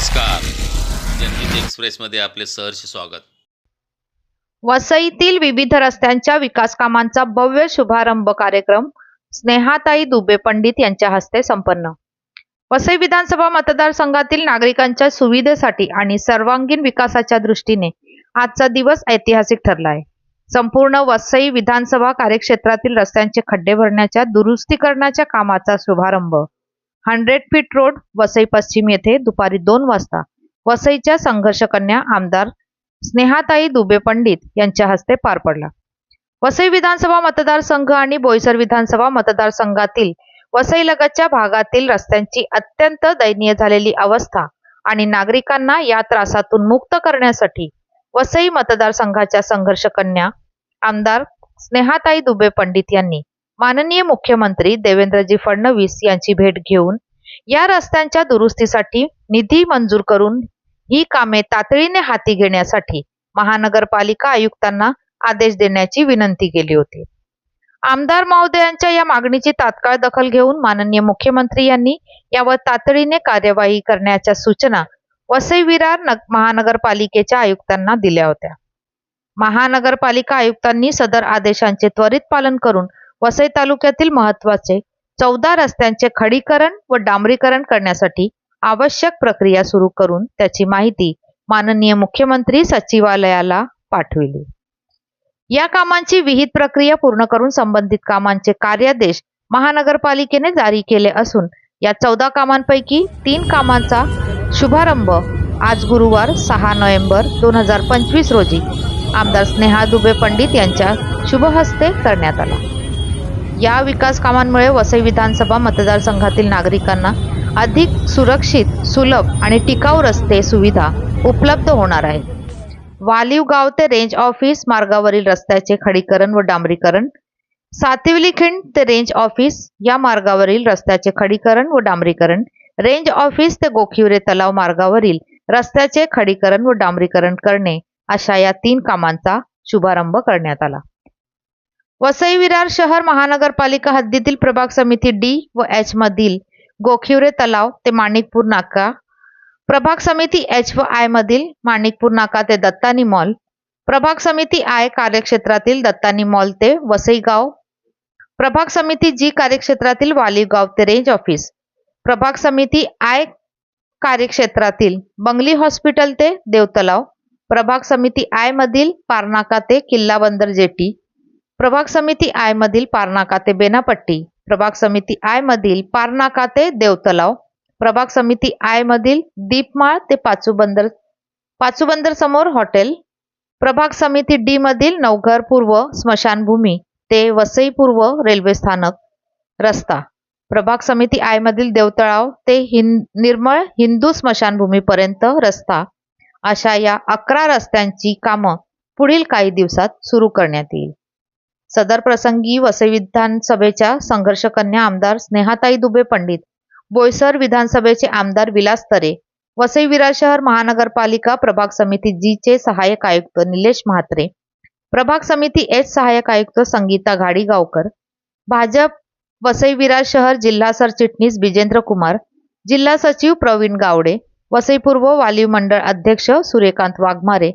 नमस्कार. जनहित एक्सप्रेसमध्ये आपले सहर्ष स्वागत. वसईतील विविध रस्त्यांच्या विकास कामांचा भव्य शुभारंभ कार्यक्रम स्नेहाताई दुबे पंडित यांच्या हस्ते संपन्न. वसई विधानसभा मतदारसंघातील नागरिकांच्या सुविधेसाठी आणि सर्वांगीण विकासाच्या दृष्टीने आजचा दिवस ऐतिहासिक ठरला आहे संपूर्ण वसई विधानसभा कार्यक्षेत्रातील रस्त्यांचे खड्डे भरण्याच्या दुरुस्तीकरणाच्या कामाचा शुभारंभ हंड्रेड फीट रोड वसई पश्चिम येथे दुपारी दोन वाजता. वसईच्या संघर्ष कन्या आमदार स्नेहाताई दुबे पंडित यांच्या हस्ते पार पडला. वसई विधानसभा मतदारसंघ आणि बोईसर विधानसभा मतदारसंघातील वसईलगतच्या भागातील रस्त्यांची अत्यंत दयनीय झालेली अवस्था आणि नागरिकांना या त्रासातून मुक्त करण्यासाठी वसई मतदारसंघाच्या संघर्ष कन्या आमदार स्नेहाताई दुबे पंडित यांनी माननीय मुख्यमंत्री देवेंद्रजी फडणवीस यांची भेट घेऊन या रस्त्यांच्या दुरुस्तीसाठी निधी मंजूर करून ही कामे तातडीने हाती घेण्यासाठी महानगरपालिका आयुक्तांना आदेश देण्याची विनंती केली होती. आमदार महोदयांच्या या मागणीची तात्काळ दखल घेऊन माननीय मुख्यमंत्री यांनी यावर तातडीने कार्यवाही करण्याच्या सूचना वसई विरार नग- महानगरपालिकेच्या आयुक्तांना दिल्या होत्या. महानगरपालिका आयुक्तांनी सदर आदेशांचे त्वरित पालन करून वसई तालुक्यातील महत्त्वाचे चौदा रस्त्यांचे खडीकरण व डांबरीकरण करण्यासाठी आवश्यक प्रक्रिया सुरू करून त्याची माहिती माननीय मुख्यमंत्री सचिवालयाला पाठविली. या कामांची विहित प्रक्रिया पूर्ण करून संबंधित कामांचे कार्यादेश महानगरपालिकेने जारी केले असून या चौदा कामांपैकी तीन कामांचा शुभारंभ आज गुरुवार सहा नोव्हेंबर दोन हजार पंचवीस रोजी आमदार स्नेहा दुबे पंडित यांच्या शुभहस्ते करण्यात आला. या विकास कामांमुळे वसई विधानसभा मतदारसंघातील नागरिकांना अधिक सुरक्षित सुलभ आणि टिकाऊ रस्ते सुविधा उपलब्ध होणार आहे वालीव गाव ते रेंज ऑफिस मार्गावरील रस्त्याचे खडीकरण व डांबरीकरण. सातिवली खिंड ते रेंज ऑफिस या मार्गावरील रस्त्याचे खडीकरण व डांबरीकरण. रेंज ऑफिस ते गोखिवरे तलाव मार्गावरील रस्त्याचे खडीकरण व डांबरीकरण करणे अशा या तीन कामांचा शुभारंभ करण्यात आला. वसई विरार शहर महानगरपालिका हद्दीतील प्रभाग समिती डी व एच मधील गोखिवरे तलाव ते माणिकपूर नाका. प्रभाग समिती एच व आय मधील माणिकपूर नाका ते दत्तानी मॉल. प्रभाग समिती आय कार्यक्षेत्रातील दत्तानी मॉल ते वसईगाव प्रभाग समिती जी कार्यक्षेत्रातील वालीगाव ते रेंज ऑफिस. प्रभाग समिती आय कार्यक्षेत्रातील बंगली हॉस्पिटल ते देवतलाव. प्रभाग समिती आय मधील पारनाका ते किल्ला बंदर जेटी. प्रभाग समिती आय मधील पारनाका ते बेनापट्टी प्रभाग समिती आय मधील पारनाका ते देवतलाव प्रभाग समिती आय मधील दीपमाळ ते पाचूबंदर पाचूबंदर समोर हॉटेल प्रभाग समिती डी मधील नवघर पूर्व स्मशानभूमी ते वसई पूर्व रेल्वे स्थानक रस्ता प्रभाग समिती आय मधील देवतळाव ते हिंद निर्मळ हिंदू स्मशानभूमीपर्यंत रस्ता अशा या अकरा रस्त्यांची कामं पुढील काही दिवसात सुरू करण्यात येईल. सदर प्रसंगी वसई विधानसभेच्या संघर्ष कन्या आमदार स्नेहाताई दुबे पंडित बोईसर विधानसभेचे आमदार विलास तरे वसई विरार शहर महानगरपालिका प्रभाग समिती जी चे सहाय्यक आयुक्त निलेश म्हात्रे प्रभाग समिती एच सहाय्यक आयुक्त संगीता घाडीगावकर भाजप वसई विरार शहर जिल्हा सरचिटणीस बिजेंद्र कुमार जिल्हा सचिव प्रवीण गावडे वसई पूर्व वालीव मंडळ अध्यक्ष सूर्यकांत वाघमारे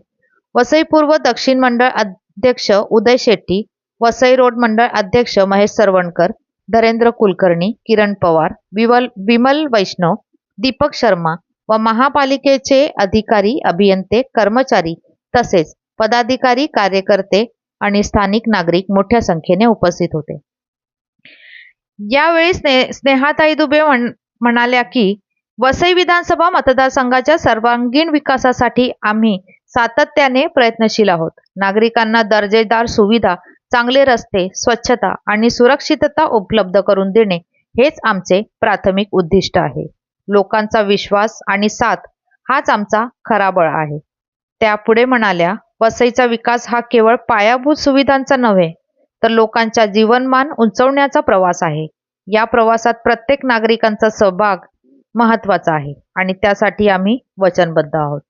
वसई पूर्व दक्षिण मंडळ अध्यक्ष उदय शेट्टी वसई रोड मंडळ अध्यक्ष महेश सरवणकर धरेंद्र कुलकर्णी किरण पवार विमल विमल वैष्णव दीपक शर्मा व महापालिकेचे अधिकारी अभियंते कर्मचारी तसेच पदाधिकारी कार्यकर्ते आणि स्थानिक नागरिक मोठ्या संख्येने उपस्थित होते. यावेळी स्ने स्नेहाताई दुबे म्हणाल्या की वसई विधानसभा मतदारसंघाच्या सर्वांगीण विकासासाठी आम्ही सातत्याने प्रयत्नशील आहोत. नागरिकांना दर्जेदार सुविधा चांगले रस्ते स्वच्छता आणि सुरक्षितता उपलब्ध करून देणे हेच आमचे प्राथमिक उद्दिष्ट आहे. लोकांचा विश्वास आणि साथ हाच आमचा खरा बळ आहे. त्या पुढे म्हणाल्या वसईचा विकास हा केवळ पायाभूत सुविधांचा नव्हे तर लोकांच्या जीवनमान उंचवण्याचा प्रवास आहे. या प्रवासात प्रत्येक नागरिकांचा सहभाग महत्त्वाचा आहे आणि त्यासाठी आम्ही वचनबद्ध आहोत.